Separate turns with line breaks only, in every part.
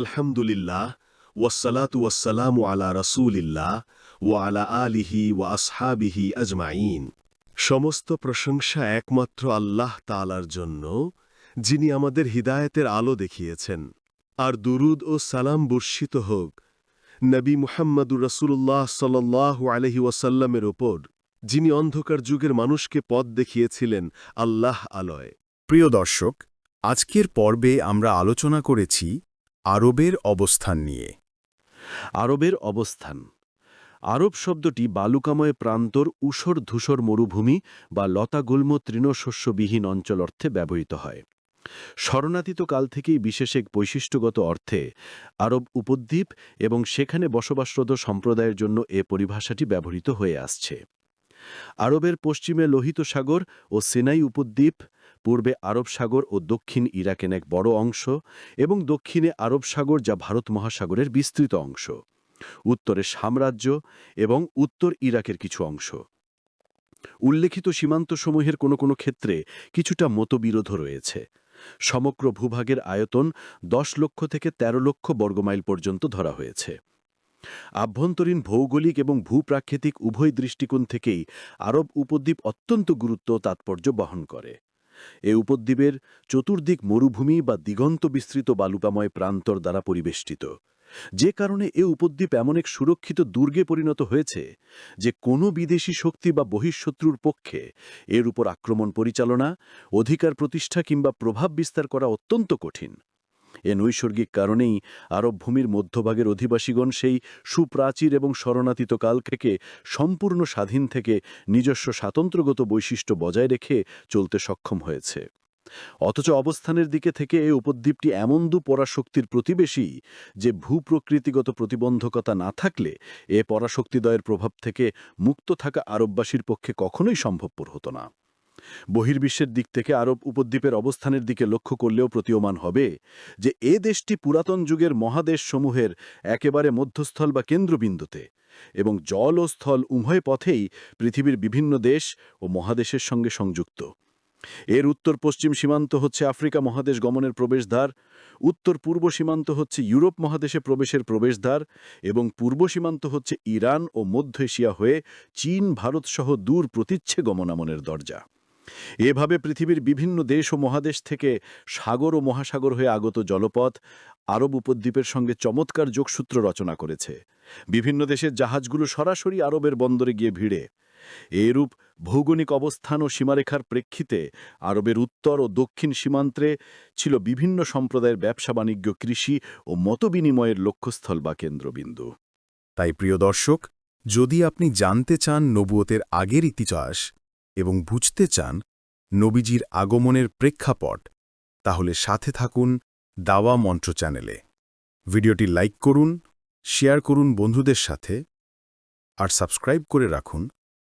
আলহামদুলিল্লাহ ওয়াসালাতু ওয়াসালামু আলা রসুলিল্লাহ ওয়া আলা আলিহি ওয়া আসহাবিহি আজমাইন। সমস্ত প্রশংসা একমাত্র আল্লাহ তালার জন্য, যিনি আমাদের হিদায়েতের আলো দেখিয়েছেন। আর দুরুদ ও সালাম বর্ষিত হোক, নবী মুহাম্মদুর রসুল্লাহ সাল্লাহ আলহি ওয়াসাল্লামের ওপর, যিনি অন্ধকার যুগের মানুষকে পথ দেখিয়েছিলেন আল্লাহ আলয়।
প্রিয় দর্শক, আজকের পর্বে আমরা আলোচনা করেছি আরবের অবস্থান নিয়ে।
আরবের অবস্থান। আরব শব্দটি বালুকাময় প্রান্তর উষর ধূসর মরুভূমি বা লতাগুল্ম তৃণশস্যবিহীন অঞ্চল অর্থে ব্যবহৃত হয়। শরণাতীত কাল থেকেই বিশেষ এক বৈশিষ্ট্যগত অর্থে আরব উপদ্বীপ এবং সেখানে বসবাসরত সম্প্রদায়ের জন্য এ পরিভাষাটি ব্যবহৃত হয়ে আসছে। আরবের পশ্চিমে লোহিত সাগর ও সিনাই উপদ্বীপ পূর্বে আরব সাগর ও দক্ষিণ ইরাকের এক বড় অংশ এবং দক্ষিণে আরব সাগর যা ভারত মহাসাগরের বিস্তৃত অংশ, উত্তরে সাম্রাজ্য এবং উত্তর ইরাকের কিছু অংশ। উল্লেখিত সীমান্তসমূহের কোনো কোনো ক্ষেত্রে কিছুটা মতবিরোধ রয়েছে। সমগ্র ভূভাগের আয়তন দশ লক্ষ থেকে ১৩ লক্ষ বর্গমাইল পর্যন্ত ধরা হয়েছে। আভ্যন্তরীণ ভৌগোলিক এবং ভূপ্রাকৃতিক উভয় দৃষ্টিকোণ থেকেই আরব উপদ্বীপ অত্যন্ত গুরুত্ব তাৎপর্য বহন করে। এ উপদ্বীপের চতুর্দিক মরুভূমি বা দিগন্ত বিস্তৃত বালুকাময় প্রান্তর দ্বারা পরিবেষ্টিত। যে কারণে এ উপদ্বীপ এমন এক সুরক্ষিত দুর্গে পরিণত হয়েছে যে কোনো বিদেশি শক্তি বা বহিঃশত্রুর পক্ষে এর উপর আক্রমণ পরিচালনা, অধিকার প্রতিষ্ঠা কিংবা প্রভাব বিস্তার করা অত্যন্ত কঠিন। এ নৈসর্গিক কারণেই আরব ভূমির মধ্যভাগের অধিবাসীগণ সেই সুপ্রাচীর এবং শরণাতীত কাল থেকে সম্পূর্ণ স্বাধীন থেকে নিজস্ব স্বাতন্ত্র্যগত বৈশিষ্ট্য বজায় রেখে চলতে সক্ষম হয়েছে। অথচ অবস্থানের দিকে থেকে এই উপদ্বীপটি এমন দু পরাশক্তির প্রতিবেশী যে ভূপ্রকৃতিগত প্রতিবন্ধকতা না থাকলে এ পরাশক্তিদয়ের প্রভাব থেকে মুক্ত থাকা আরববাসীর পক্ষে কখনোই সম্ভবপর হতো না। বহির্বিশ্বের দিক থেকে আরব উপদ্বীপের অবস্থানের দিকে লক্ষ্য করলেও প্রতীয়মান হবে যে এ দেশটি পুরাতন যুগের মহাদেশসমূহের একেবারে মধ্যস্থল বা কেন্দ্রবিন্দুতে এবং জল ও স্থল উভয় পথেই পৃথিবীর বিভিন্ন দেশ ও মহাদেশের সঙ্গে সংযুক্ত। এর উত্তর পশ্চিম সীমান্ত হচ্ছে আফ্রিকা মহাদেশ গমনের প্রবেশদ্বার, উত্তর পূর্ব সীমান্ত হচ্ছে ইউরোপ মহাদেশে প্রবেশের প্রবেশদ্বার এবং পূর্ব সীমান্ত হচ্ছে ইরান ও মধ্য এশিয়া হয়ে চীন ভারতসহ দূর প্রতিচ্ছে গমনামনের দরজা। এভাবে পৃথিবীর বিভিন্ন দেশ ও মহাদেশ থেকে সাগর ও মহাসাগর হয়ে আগত জলপথ আরব উপদ্বীপের সঙ্গে চমৎকার যোগসূত্র রচনা করেছে। বিভিন্ন দেশের জাহাজগুলো সরাসরি আরবের বন্দরে গিয়ে ভিড়ে। এরূপ ভৌগোলিক অবস্থান ও সীমারেখার প্রেক্ষিতে আরবের উত্তর ও দক্ষিণ সীমান্তে ছিল বিভিন্ন সম্প্রদায়ের ব্যবসা, বাণিজ্য, কৃষি ও মতবিনিময়ের লক্ষ্যস্থল বা কেন্দ্রবিন্দু।
তাই প্রিয় দর্শক, যদি আপনি জানতে চান নবুয়তের আগের ইতিহাস এবং বুঝতে চান নবীজির আগমনের প্রেক্ষাপট, তাহলে সাথে থাকুন দাওয়া মন্ত্র চ্যানেলে। ভিডিওটি লাইক করুন, শেয়ার করুন বন্ধুদের সাথে, আর সাবস্ক্রাইব করে রাখুন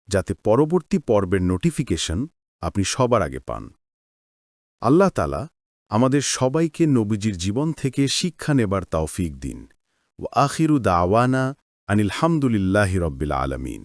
যাতে পরবর্তী পর্বের নোটিফিকেশন আপনি সবার আগে পান। আল্লাহ তালা আমাদের সবাইকে নবীজির জীবন থেকে শিক্ষা নেবার তাওফিক দিন। ও আখিরু দাওয়ানা আনিল হামদুলিল্লাহি রব্বিল আলমিন।